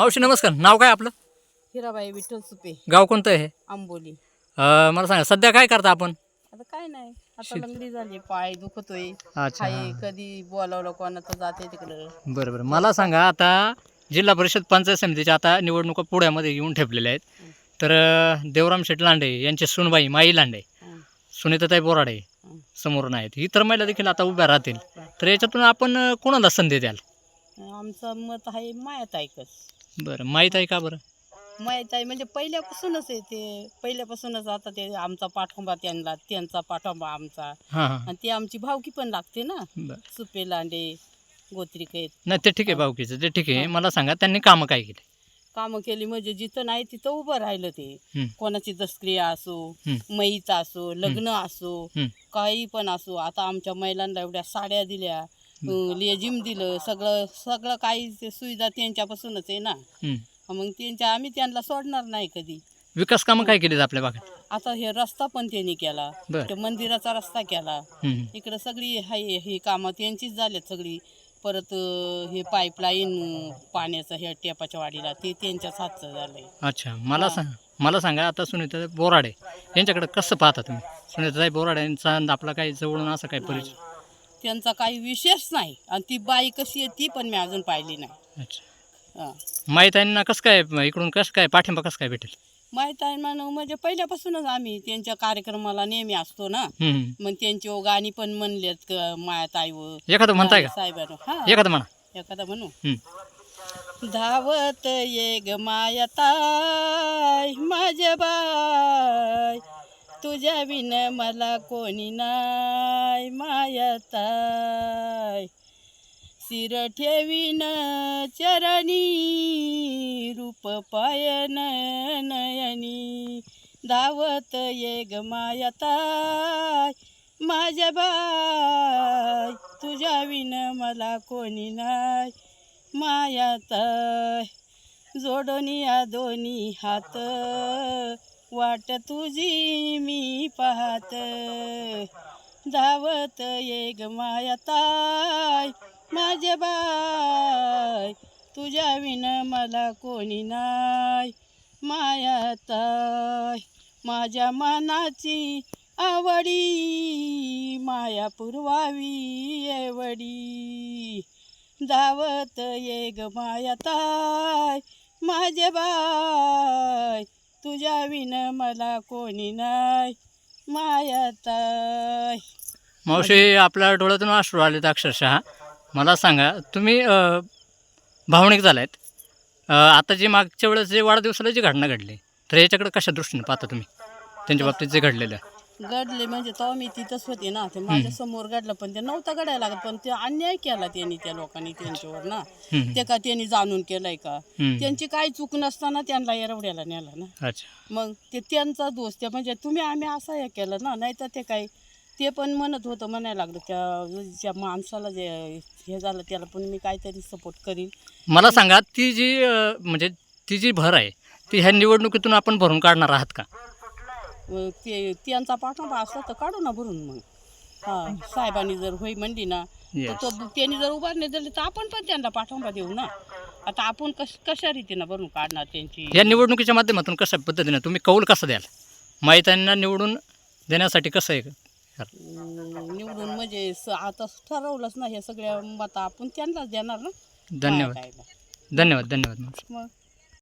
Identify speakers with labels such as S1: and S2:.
S1: मावशी नमस्कार. नाव काय आपलं?
S2: हिराबाई विठ्ठल सुपे.
S1: गाव कोणतं आहे
S2: आंबोली.
S1: अं, मला सांगा सध्या काय करता आपण?
S2: आता काय नाही. आता लंगडी झाली पाय दुखतोय.
S1: अच्छा.
S2: हाय कधी बोलावलं कोणाचं जाते तिकडं.
S1: बरं बरं. मला सांगा आता जिल्हा परिषद पंचायत समितीच्या आता निवडणुका पुण्यामध्ये येऊन ठेपलेल्या आहेत. तर अं, देवराम शेठ लांडे यांचे सुनबाई माई लांडे
S2: हं.
S1: सुनीताताई बोराडे
S2: हं.
S1: समोरून आहेत इतर महिला देखील आता उभ्या राहतील. तर याच्यातून आपण अं, कोणाला संधी द्याल?
S2: आमचं मत आहे मायात ऐकच
S1: बरं माहीत आहे का बरं?
S2: माहीत आहे म्हणजे पहिल्यापासूनच आहे ते. पहिल्यापासूनच आता ते आमचा पाठिंबा त्यांना त्यांचा पाठिंबा आमचा.
S1: हां हां.
S2: आणि ते आमची भावकी पण लागते ना.
S1: बरं.
S2: सुपे लांडे गोत्रिकेत.
S1: नाही ते ठीक आहे भाऊकीचं ते ठीक आहे. मला सांगा त्यांनी कामं काय केली?
S2: कामं केली म्हणजे जिथं नाही तिथं उभं राहिलं ते.
S1: हं.
S2: कोणाची दसक्रिया असो
S1: हं.
S2: मैचा असो लग्न असो
S1: हं.
S2: काही पण असो. आता आमच्या महिलांना एवढ्या साड्या दिल्या. अं, लेझिम दिलं सगळं सगळं काही ते सुविधा त्यांच्यापासूनच आहे ना. मग त्यांच्या आम्ही त्यांना सोडणार नाही कधी.
S1: विकास कामं काय केलीत आपल्या भागात?
S2: आता हे रस्ता पण त्यांनी केला. ते मंदिराचा रस्ता केला. इकडं सगळी हाय ही कामं त्यांचीच झाल्यात सगळी. परत हे पाईपलाईन पाण्याचं हे टेपाच्या वाडीला ते त्यांच्याच हातचं झालंय.
S1: अच्छा मला सांग मला सांगा आता सुनीता बोराडे यांच्याकडे कसं पाहता तुम्ही? सुनीताताई बोराडे यांचा आपला काही जवळून असं काही परिचय?
S2: त्यांचा काही विशेष नाही. आणि ती बाई कशी आहे ती पण मी अजून पाहिली नाही.
S1: अच्छा.
S2: हां.
S1: माहीत आहे ना कसं काय इकडून कसं काय पाठिंबा कसं काय भेटेल?
S2: माहीत आहे म्हणून म्हणजे पहिल्यापासूनच आम्ही त्यांच्या कार्यक्रमाला नेहमी असतो ना. मग त्यांची गाणी पण म्हणलेत क- मायात आईवर
S1: एखादं म्हणताय का?
S2: साहेबांना. हा.
S1: एखादं म्हणा.
S2: एखादा म्हणू. धावत ये ग मायताय माझ्या बाय तुझ्या विन मला कोणी नाही. मायताय सिर ठेवीन चरणी रूप पायन नयनी. धावत ये ग मायताय माझ्या बाय तुझ्या विन मला कोणी नाही. मायाताय जोडोनी या दोन्ही हात वाट तुझी मी पाहत. धावत ये ग मायाताय माझे बाय तुझ्या विन मला कोणी नाही मायाताय माझ्या मनाची आवडी माया पुरवावी एवढी. धावत ये ग मायाताय माझे बाय तुझ्या विन मला कोणी नाही मायाताई.
S1: मावशी आपल्या डोळ्यातून अश्रू आलेत अक्षरशः. मला सांगा तुम्ही भावनिक झालायत. अं, आता जी मागच्या वेळेस जे वाढदिवसाला जी घटना घडली तर याच्याकडे कशा दृष्टीने पाहता तुम्ही? त्यांच्या बाबतीत जे घडलेलं. आहे
S2: घडले म्हणजे तेव्हा मी तिथंच होते ना ते माझ्यासमोर घडलं पण ते नव्हतं घडायला लागत पण ते अन्याय केला त्यांनी त्या लोकांनी त्यांच्यावर ना. ते का त्यांनी जाणून केलंय का. त्यांची काही चूक नसताना त्यांना एरवड्याला नेला ना.
S1: अच्छा.
S2: मग ते त्यांचा दोष त्या म्हणजे तुम्ही आम्ही असं हे केलं ना नाही तर ते काय ते पण म्हणत होतं म्हणायला लागलं त्या ज्या माणसाला जे हे झालं त्याला पण मी काहीतरी सपोर्ट करीन.
S1: मला सांगा ती जी म्हणजे ती जी भर आहे ती ह्या निवडणुकीतून आपण भरून काढणार आहात का?
S2: ते त्यांचा पाठिंबा असला तर काढू ना भरून मग. हां साहेबांनी जर होई म्हणली ना तर. तो त्यांनी जर उभारणी दिली तर आपण पण त्यांना पाठिंबा देऊ ना. आता आपण कश कशा रीतीनं भरून काढणार त्यांची?
S1: या निवडणुकीच्या माध्यमातून कशा पद्धतीने तुम्ही कौल कसं द्याल? माहित्यांना निवडून देण्यासाठी कसं आहे?
S2: निवडून म्हणजे स- आता ठरवलंच ना हे सगळ्या मत आपण त्यांनाच देणार ना.
S1: धन्यवाद.
S2: काय काय.
S1: धन्यवाद धन्यवाद.
S2: मग?